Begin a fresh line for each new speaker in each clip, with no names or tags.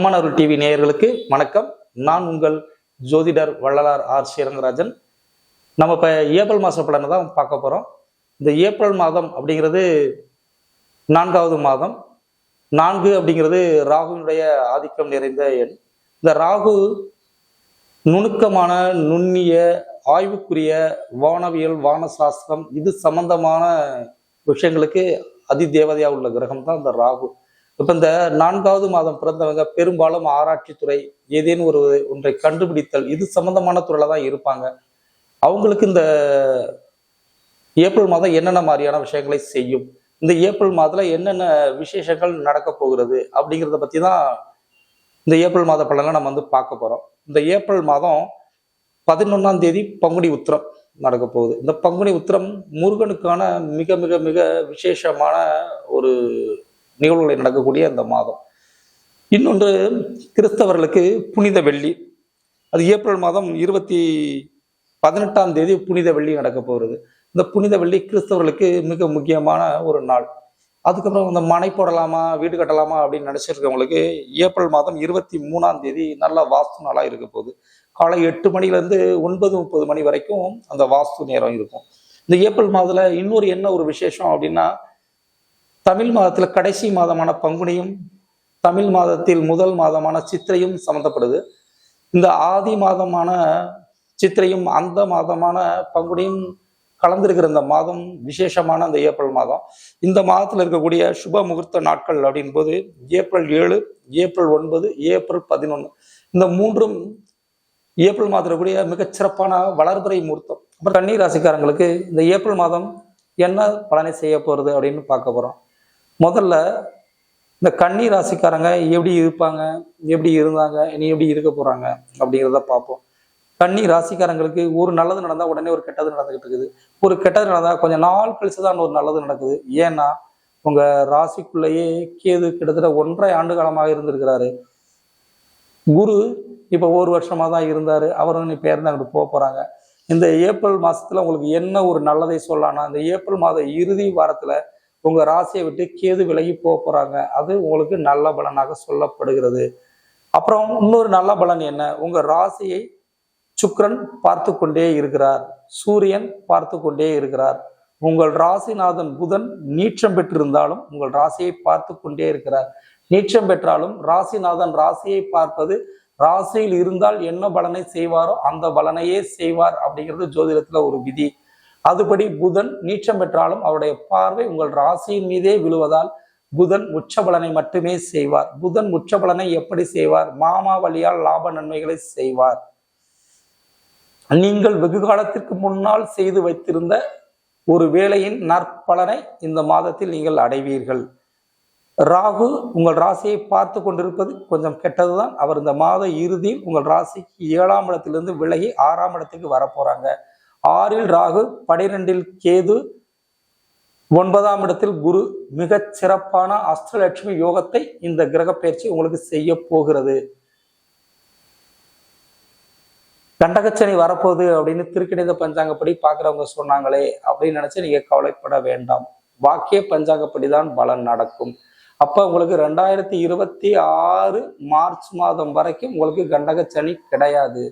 அம்மன் அருள் TV நேயர்களுக்கு வணக்கம். நான் உங்கள் ஜோதிடர் வள்ளலார் ஆர் ஸ்ரீரங்கராஜன் நம்ம இப்போ ஏப்ரல் மாத பலனை தான் பார்க்க போகிறோம் இந்த ஏப்ரல் மாதம் அப்படிங்கிறது நான்காவது மாதம். நான்கு அப்படிங்கிறது ராகுவினுடைய ஆதிக்கம் நிறைந்த எண். இந்த ராகு நுணுக்கமான நுண்ணிய ஆய்வுக்குரிய வானவியல் வான சாஸ்திரம் இது சம்பந்தமான விஷயங்களுக்கு அதிதேவதையா உள்ள கிரகம் தான் இந்த ராகு. இப்போ இந்த நான்காவது மாதம் பிறந்தவங்க பெரும்பாலும் ஆராய்ச்சித்துறை ஏதேனும் ஒரு ஒன்றை கண்டுபிடித்தல் இது சம்பந்தமான துறையில தான் இருப்பாங்க. அவங்களுக்கு இந்த ஏப்ரல் மாதம் என்னென்ன மாதிரியான விஷயங்களை செய்யும் இந்த ஏப்ரல் மாதத்தில் என்னென்ன விசேஷங்கள் நடக்க போகிறது அப்படிங்கிறத பற்றி தான் இந்த ஏப்ரல் மாத பலனை நம்ம வந்து பார்க்க போகிறோம் இந்த ஏப்ரல் மாதம் பதினொன்றாம் தேதி பங்குனி உத்திரம் நடக்க போகுது. இந்த பங்குனி உத்திரம் முருகனுக்கான மிக மிக மிக விசேஷமான ஒரு நிகழ்வுகளை நடக்கக்கூடிய அந்த மாதம். இன்னொன்று கிறிஸ்தவர்களுக்கு புனித வெள்ளி. அது ஏப்ரல் மாதம் இருபத்தி பதினெட்டாம் தேதி புனித வெள்ளி நடக்க போகிறது. இந்த புனித வெள்ளி கிறிஸ்தவர்களுக்கு மிக முக்கியமான ஒரு நாள். அதுக்கப்புறம் இந்த மனை போடலாமா வீடு கட்டலாமா அப்படின்னு நினச்சிருக்கவங்களுக்கு ஏப்ரல் மாதம் இருபத்தி மூணாம் தேதி நல்ல வாஸ்து நாளாக இருக்க போகுது. காலை எட்டு மணிலேருந்து ஒன்பது முப்பது மணி வரைக்கும் அந்த வாஸ்து நேரம் இருக்கும். இந்த ஏப்ரல் மாதத்தில் இன்னொரு என்ன ஒரு விசேஷம் அப்படின்னா தமிழ் மாதத்தில் கடைசி மாதமான பங்குனியும் தமிழ் மாதத்தில் முதல் மாதமான சித்திரையும் சம்மந்தப்படுது இந்த ஆதி மாதமான சித்திரையும் அந்த மாதமான பங்குனியும் கலந்திருக்கிற இந்த மாதம் விசேஷமான அந்த ஏப்ரல் மாதம். இந்த மாதத்தில் இருக்கக்கூடிய சுப முகூர்த்த நாட்கள் அப்படின் போது ஏப்ரல் ஏழு ஏப்ரல் ஒன்பது ஏப்ரல் பதினொன்று இந்த மூன்றும் ஏப்ரல் மாதத்தில் கூடிய மிகச்சிறப்பான வளர்பிறை முகூர்த்தம். அப்புறம் கன்னி ராசிக்காரங்களுக்கு இந்த ஏப்ரல் மாதம் என்ன பலனை செய்ய போகிறது அப்படின்னு பார்க்க போகிறோம் முதல்ல இந்த கன்னி ராசிக்காரங்க எப்படி இருப்பாங்க எப்படி இருந்தாங்க இனி எப்படி இருக்க போகிறாங்க அப்படிங்கிறத பார்ப்போம். கன்னி ராசிக்காரங்களுக்கு ஒரு நல்லது நடந்தால் உடனே ஒரு கெட்டது நடந்துகிட்டு இருக்குது. ஒரு கெட்டது நடந்தால் கொஞ்சம் நாள் கழிச்சு தான் ஒரு நல்லது நடக்குது. ஏன்னா உங்க ராசிக்குள்ளேயே கேது கிட்டத்தட்ட ஒன்றரை ஆண்டு காலமாக இருந்திருக்கிறாரு. குரு இப்போ ஒரு வருஷமா தான் இருந்தாரு. அவரும் வந்து இப்போ இறந்து அங்கிட்டு போக போறாங்க. இந்த ஏப்ரல் மாசத்துல உங்களுக்கு என்ன ஒரு நல்லதை சொல்லலாம்னா இந்த ஏப்ரல் மாத இறுதி வாரத்துல உங்க ராசியை விட்டு கேது விலகி போக போறாங்க. அது உங்களுக்கு நல்ல பலனாக சொல்லப்படுகிறது. அப்புறம் இன்னொரு நல்ல பலன் என்ன? உங்க ராசியை சுக்ரன் பார்த்து கொண்டே இருக்கிறார். சூரியன் பார்த்து கொண்டே இருக்கிறார். உங்கள் ராசிநாதன் புதன் நீச்சம் பெற்றிருந்தாலும் உங்கள் ராசியை பார்த்து கொண்டே இருக்கிறார். நீச்சம் பெற்றாலும் ராசிநாதன் ராசியை பார்ப்பது ராசியில் இருந்தால் என்ன பலனை செய்வாரோ அந்த பலனையே செய்வார் அப்படிங்கிறது ஜோதிடத்துல ஒரு விதி. அதுபடி புதன் நீச்சம் பெற்றாலும் அவருடைய பார்வை உங்கள் ராசியின் மீதே விழுவதால் புதன் உச்சபலனை மட்டுமே செய்வார். புதன் உச்சபலனை எப்படி செய்வார்? மாமா வழியால் லாப நன்மைகளை செய்வார். நீங்கள் வெகு காலத்திற்கு முன்னால் செய்து வைத்திருந்த ஒரு வேலையின் நற்பலனை இந்த மாதத்தில் நீங்கள் அடைவீர்கள். ராகு உங்கள் ராசியை பார்த்து கொண்டிருப்பது கொஞ்சம் கெட்டதுதான். அவர் இந்த மாத இறுதியில் உங்கள் ராசிக்கு ஏழாம் இடத்திலிருந்து விலகி ஆறாம் இடத்துக்கு வரப்போறாங்க. ஆறில் ராகு பனிரெண்டில் கேது ஒன்பதாம் இடத்தில் குரு. மிகச் சிறப்பான அஷ்டலட்சுமி யோகத்தை இந்த கிரக பயிற்சி உங்களுக்கு செய்ய போகிறது. கண்டகச்சனி வரப்போகுது அப்படின்னு திருக்கணித பஞ்சாங்கப்படி பார்க்குறவங்க சொன்னாங்களே அப்படின்னு நினைச்சு நீங்க கவலைப்பட வேண்டாம். வாக்கிய பஞ்சாங்கப்படி தான் பலன் நடக்கும். அப்ப உங்களுக்கு ரெண்டாயிரத்தி இருபத்தி ஆறு மார்ச் மாதம் வரைக்கும் உங்களுக்கு கண்டகச்சனி கிடையாது.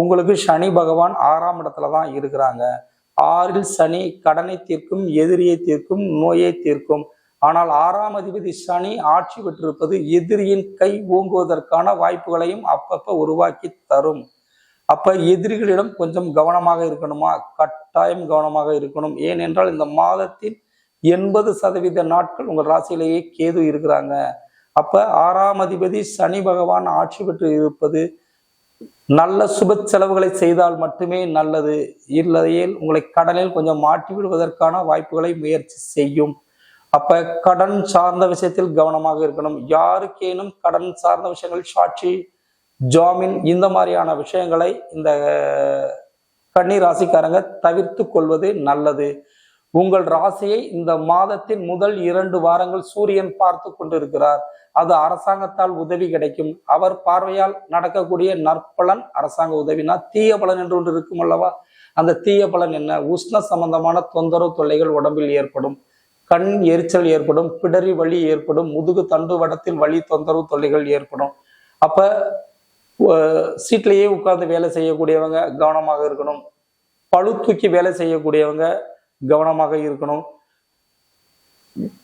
உங்களுக்கு சனி பகவான் ஆறாம் இடத்துல தான் இருக்கிறாங்க. ஆறில் சனி கடனை தீர்க்கும் எதிரியை தீர்க்கும் நோயை தீர்க்கும். ஆனால் ஆறாம் அதிபதி சனி ஆட்சி பெற்றிருப்பது எதிரியின் கை ஓங்குவதற்கான வாய்ப்புகளையும் அப்பப்ப உருவாக்கி தரும். அப்ப எதிரிகளிடம் கொஞ்சம் கவனமாக இருக்கணுமா? கட்டாயம் கவனமாக இருக்கணும். ஏனென்றால் இந்த மாதத்தில் எண்பது சதவீத நாட்கள் உங்கள் ராசியிலேயே கேது இருக்கிறாங்க. அப்ப ஆறாம் அதிபதி சனி பகவான் ஆட்சி பெற்று இருப்பது நல்ல சுப செலவுகளை செய்தால் மட்டுமே நல்லது. இல்லையில் உங்களை கடனில் கொஞ்சம் மாட்டி விடுவதற்கான வாய்ப்புகளை முயற்சி செய்யும். அப்ப கடன் சார்ந்த விஷயத்தில் கவனமாக இருக்கணும். யாருக்கேனும் கடன் சார்ந்த விஷயங்கள் சாட்சி ஜாமீன் இந்த மாதிரியான விஷயங்களை இந்த கன்னி ராசிக்காரங்க தவிர்த்து கொள்வது நல்லது. உங்கள் ராசியை இந்த மாதத்தின் முதல் இரண்டு வாரங்கள் சூரியன் பார்த்து கொண்டிருக்கிறார். அது அரசாங்கத்தால் உதவி கிடைக்கும். அவர் பார்வையால் நடக்கக்கூடிய நற்பலன் அரசாங்க உதவினா தீய பலன் என்று ஒன்று இருக்கும் அல்லவா? அந்த தீய பலன் என்ன? உஷ்ண சம்பந்தமான தொந்தரவு தொல்லைகள் உடம்பில் ஏற்படும். கண் எரிச்சல் ஏற்படும். பிடரி வலி ஏற்படும். முதுகு தண்டு வடத்தில் வலி தொந்தரவு தொல்லைகள் ஏற்படும். அப்ப சீட்லேயே உட்கார்ந்து வேலை செய்யக்கூடியவங்க கவனமாக இருக்கணும். பளு தூக்கி வேலை செய்யக்கூடியவங்க கவனமாக இருக்கணும்.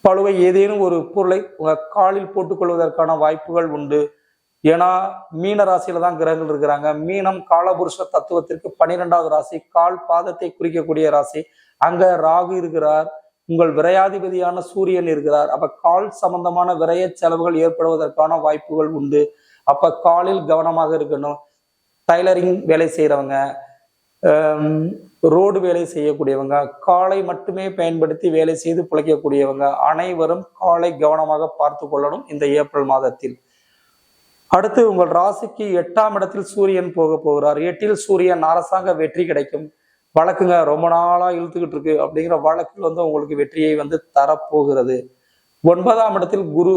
பழுவை ஏதேனும் ஒரு பொருளை உங்கள் காலில் போட்டுக்கொள்வதற்கான வாய்ப்புகள் உண்டு. ஏன்னா மீன ராசியில தான் கிரகங்கள் இருக்கிறாங்க. மீனம் காலபுருஷ தத்துவத்திற்கு பன்னிரெண்டாவது ராசி கால் பாதத்தை குறிக்கக்கூடிய ராசி. அங்க ராகு இருக்கிறார் உங்கள் விரையாதிபதியான சூரியன் இருக்கிறார். அப்ப கால் சம்பந்தமான விரைய செலவுகள் ஏற்படுவதற்கான வாய்ப்புகள் உண்டு. அப்ப காலில் கவனமாக இருக்கணும். டைலரிங் வேலை செய்யறவங்க ரோடு வேலை செய்யக்கூடியவங்க காலை மட்டுமே பயன்படுத்தி வேலை செய்து பிழைக்கக்கூடியவங்க அனைவரும் காலை கவனமாக பார்த்து கொள்ளணும் இந்த ஏப்ரல் மாதத்தில். அடுத்து உங்கள் ராசிக்கு எட்டாம் இடத்தில் சூரியன் போக போகிறார். எட்டில் சூரியன் அரசாங்க வெற்றி கிடைக்கும். வழக்குங்க ரொம்ப நாளா இழுத்துக்கிட்டு இருக்கு அப்படிங்கிற வழக்கில் வந்து உங்களுக்கு வெற்றியை வந்து தரப்போகிறது. ஒன்பதாம் இடத்தில் குரு.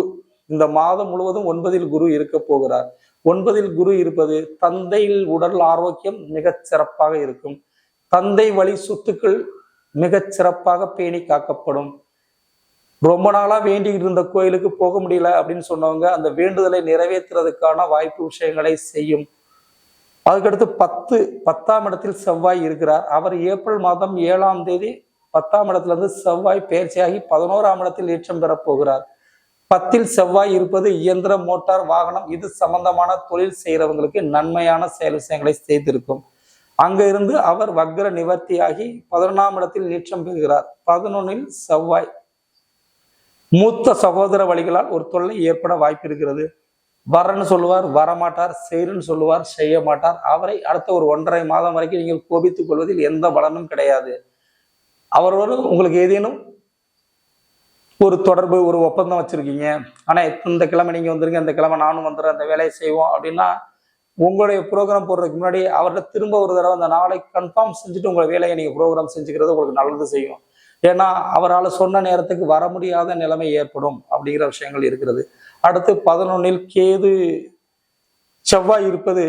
இந்த மாதம் முழுவதும் ஒன்பதில் குரு இருக்க போகிறார். ஒன்பதில் குரு இருப்பது தந்தையில் உடல் ஆரோக்கியம் மிகச் சிறப்பாக இருக்கும். தந்தை வழி சொத்துக்கள் மிகச் சிறப்பாக பேணி காக்கப்படும். ரொம்ப நாளா வேண்டிக்கிட்டு இருந்த கோயிலுக்கு போக முடியல அப்படின்னு சொன்னவங்க அந்த வேண்டுதலை நிறைவேற்றுறதுக்கான வாய்ப்பு விஷயங்களை செய்யும். அதுக்கடுத்து பத்து பத்தாம் இடத்தில் செவ்வாய் இருக்கிறார். அவர் ஏப்ரல் மாதம் ஏழாம் தேதி பத்தாம் இடத்திலிருந்து செவ்வாய் பயிற்சியாகி பதினோராம் இடத்தில் ஏற்றம் பெறப் போகிறார். பத்தில் செவ்வாய் இருப்பது இயந்திர மோட்டார் வாகனம். இது சம்பந்தமான தொழில் செய்கிறவங்களுக்கு நன்மையான செயல் விஷயங்களை செய்திருக்கும். அங்கிருந்து அவர் வக்ர நிவர்த்தியாகி பதினொன்றாம் இடத்தில் நீச்சம் பெறுகிறார். பதினொன்னில் செவ்வாய். மூத்த சகோதர வழிகளால் ஒரு தொல்லை ஏற்பட வாய்ப்பு இருக்கிறது வரன்னு சொல்லுவார் வரமாட்டார் செய்யன்னு சொல்லுவார் செய்ய மாட்டார். அவரை அடுத்த ஒரு ஒன்றரை மாதம் வரைக்கும் நீங்கள் கோபித்துக் கொள்வதில் எந்த பலனும் கிடையாது. அவரோடு உங்களுக்கு ஏதேனும் ஒரு தொடர்பு ஒரு ஒப்பந்தம் வச்சிருக்கீங்க? ஆனா இந்த கிழமை நீங்க வந்துருங்க இந்த கிழமை நானும் வந்துடுறேன் அந்த வேலையை செய்வோம் அப்படின்னா உங்களுடைய ப்ரோக்ராம் போடுறதுக்கு முன்னாடி அவர்கிட்ட திரும்ப ஒரு தடவை அந்த நாளை கன்ஃபார்ம் செஞ்சுட்டு உங்களை வேலையை நீங்கள் ப்ரோக்ராம் செஞ்சுக்கிறது உங்களுக்கு நல்லது செய்யும். ஏன்னா அவரால் சொன்ன நேரத்துக்கு வர முடியாத நிலைமை ஏற்படும் அப்படிங்கிற விஷயங்கள் இருக்கிறது. அடுத்து பதினொன்னில் கேது செவ்வாய் இருப்பது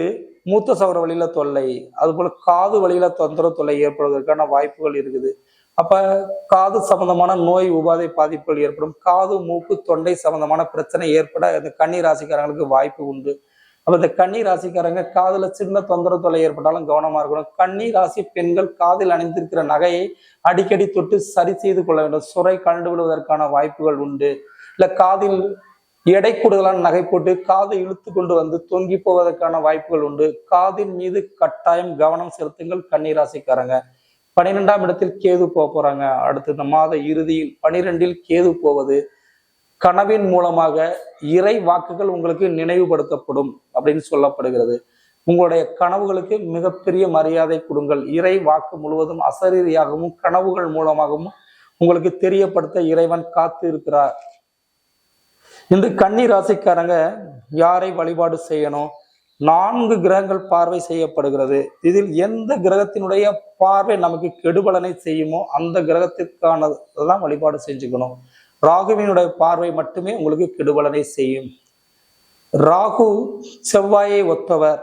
மூத்த சவர வழியில தொல்லை அதுபோல் காது வழியில தொந்தரவு தொல்லை ஏற்படுவதற்கான வாய்ப்புகள் இருக்குது. அப்ப காது சம்பந்தமான நோய் உபாதை பாதிப்புகள் ஏற்படும். காது மூக்கு தொண்டை சம்பந்தமான பிரச்சனை ஏற்பட இந்த கன்னி ராசிக்காரங்களுக்கு வாய்ப்பு உண்டு. அப்ப இந்த கன்னி ராசிக்காரங்க காதில் சின்ன தொந்தரவு தொல்லை ஏற்பட்டாலும் கவனமா இருக்கணும். கன்னி ராசி பெண்கள் காதில் அணிந்திருக்கிற நகையை அடிக்கடி தொட்டு சரி செய்து கொள்ள வேண்டும். சுரை கண்டு விடுவதற்கான வாய்ப்புகள் உண்டு. இல்ல காதில் எடை கூடுதலான நகை போட்டு காதை இழுத்து கொண்டு வந்து தொங்கி போவதற்கான வாய்ப்புகள் உண்டு. காதின் மீது கட்டாயம் கவனம் செலுத்துங்கள் கன்னிராசிக்காரங்க பனிரெண்டாம் இடத்தில் கேது போக போறாங்க. அடுத்த இந்த மாத இறுதியில் பனிரெண்டில் கேது போவது. கனவின் மூலமாக இறை வாக்குகள் உங்களுக்கு நினைவுபடுத்தப்படும் அப்படின்னு சொல்லப்படுகிறது. உங்களுடைய கனவுகளுக்கு மிகப்பெரிய மரியாதை கொடுங்கள். இறை வாக்கு முழுவதும் அசரீரியாகவும் கனவுகள் மூலமாகவும் உங்களுக்கு தெரியப்படுத்த இறைவன் காத்து இருக்கிறார். இந்த கன்னி ராசிக்காரங்க யாரை வழிபாடு செய்யணும்? நான்கு கிரகங்கள் பார்வை செய்யப்படுகிறது. இதில் எந்த கிரகத்தினுடைய பார்வை நமக்கு கெடுபலனை செய்யுமோ அந்த கிரகத்திற்கானதெல்லாம் வழிபாடு செஞ்சுக்கணும். ராகுவினுடைய பார்வை மட்டுமே உங்களுக்கு கெடுபலனை செய்யும். ராகு செவ்வாயை ஒத்தவர்.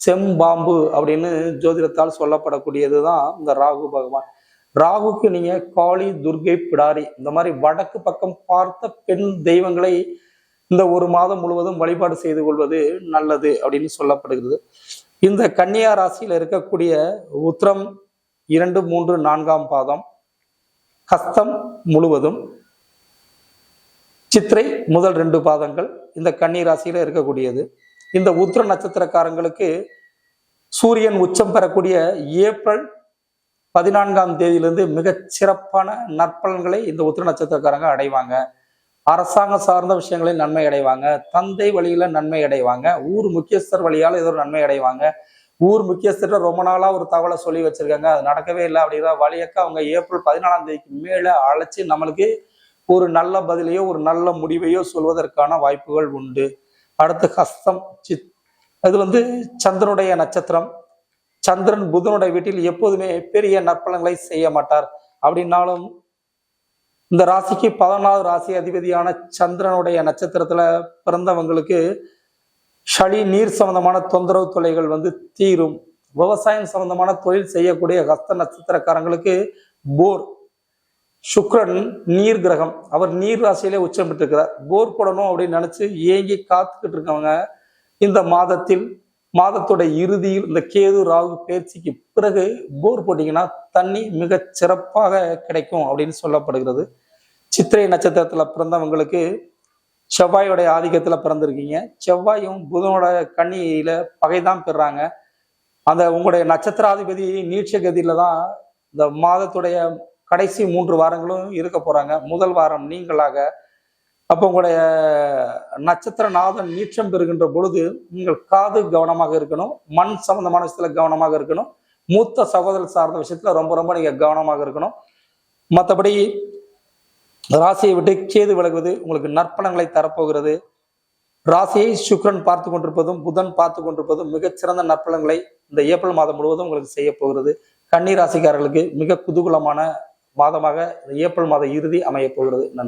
செம்பாம்பு அப்படின்னு ஜோதிடத்தால் சொல்லப்படக்கூடியது தான் இந்த ராகு பகவான். ராகுக்கு நீங்க காளி துர்கை பிடாரி இந்த மாதிரி வடக்கு பக்கம் பார்த்த பெண் தெய்வங்களை இந்த ஒரு மாதம் முழுவதும் வழிபாடு செய்து கொள்வது நல்லது அப்படின்னு சொல்லப்படுகிறது. இந்த கன்னியா ராசியில் இருக்கக்கூடிய உத்திரம் இரண்டு மூன்று நான்காம் பாதம். கஸ்தம் முழுவதும் சித்திரை முதல் ரெண்டு பாதங்கள் இந்த கன்னி ராசியில இருக்கக்கூடியது. இந்த உத்திர நட்சத்திரக்காரங்களுக்கு சூரியன் உச்சம் பெறக்கூடிய ஏப்ரல் பதினான்காம் தேதியிலிருந்து மிக சிறப்பான நற்பலன்களை இந்த உத்திர நட்சத்திரக்காரங்க அடைவாங்க. அரசாங்கம் சார்ந்த விஷயங்களில் நன்மை அடைவாங்க. தந்தை வழியில நன்மை அடைவாங்க. ஊர் முக்கியஸ்தர் வழியால் ஏதோ நன்மை அடைவாங்க. ஊர் முக்கியஸ்தர் ரொம்ப நாளா ஒரு தகவலை சொல்லி வச்சிருக்காங்க. அது நடக்கவே இல்லை அப்படிங்கிற வழியக்க அவங்க ஏப்ரல் பதினாலாம் தேதிக்கு மேல அழைச்சி நம்மளுக்கு ஒரு நல்ல பதிலையோ ஒரு நல்ல முடிவையோ சொல்வதற்கான வாய்ப்புகள் உண்டு. அடுத்து ஹஸ்தம் சித். அது வந்து சந்திரனுடைய நட்சத்திரம். சந்திரன் புதனுடைய வீட்டில் எப்போதுமே பெரிய நற்பலன்களை செய்ய மாட்டார். அப்படின்னாலும் இந்த ராசிக்கு பதினாவது ராசி அதிபதியான சந்திரனுடைய நட்சத்திரத்துல பிறந்தவங்களுக்கு சளி நீர் சம்பந்தமான தொந்தரவு தொல்லைகள் வந்து தீரும். விவசாயம் சம்பந்தமான தொழில் செய்யக்கூடிய ஹஸ்த நட்சத்திரக்காரங்களுக்கு போர். சுக்ரன் நீர் கிரகம். அவர் நீர் ராசியிலே உச்சம் பெற்றிருக்கிறார். போர் போடணும் அப்படின்னு நினைச்சு ஏங்கி காத்துக்கிட்டு இருக்கவங்க இந்த மாதத்தில் மாதத்தோட இறுதியில் இந்த கேது ராகு பயிற்சிக்கு பிறகு போர் போட்டிங்கன்னா தண்ணி மிக சிறப்பாக கிடைக்கும் அப்படின்னு சொல்லப்படுகிறது. சித்திரை நட்சத்திரத்தில் பிறந்தவங்களுக்கு செவ்வாயோடைய ஆதிக்கத்தில் பிறந்திருக்கீங்க. செவ்வாயும் புதனோட கண்ணியில பகைதான் பெறாங்க. அந்த உங்களுடைய நட்சத்திராதிபதி நீட்ச கதியில தான் இந்த மாதத்துடைய கடைசி மூன்று வாரங்களும் இருக்க போறாங்க. முதல் வாரம் நீங்களாக அப்போ உங்களுடைய நட்சத்திர நாதன் நீச்சம் பெறுகின்ற பொழுது நீங்கள் காது கவனமாக இருக்கணும். மண் சம்பந்தமான விஷயத்துல கவனமாக இருக்கணும். மூத்த சகோதரர் சார்ந்த விஷயத்துல ரொம்ப ரொம்ப நீங்க கவனமாக இருக்கணும். மற்றபடி ராசியை விட்டு கேது விலகுவது உங்களுக்கு நற்பணங்களை தரப்போகிறது. ராசியை சுக்கிரன் பார்த்து கொண்டிருப்பதும் புதன் பார்த்து கொண்டிருப்பதும் மிகச்சிறந்த நற்பலன்களை இந்த ஏப்ரல் மாதம் முழுவதும் உங்களுக்கு செய்ய போகிறது கன்னி ராசிக்காரர்களுக்கு மிக குதூகலமான மாதமாக ஏப்ரல் மாத இறுதி அமையப் போகிறது. நன்றி.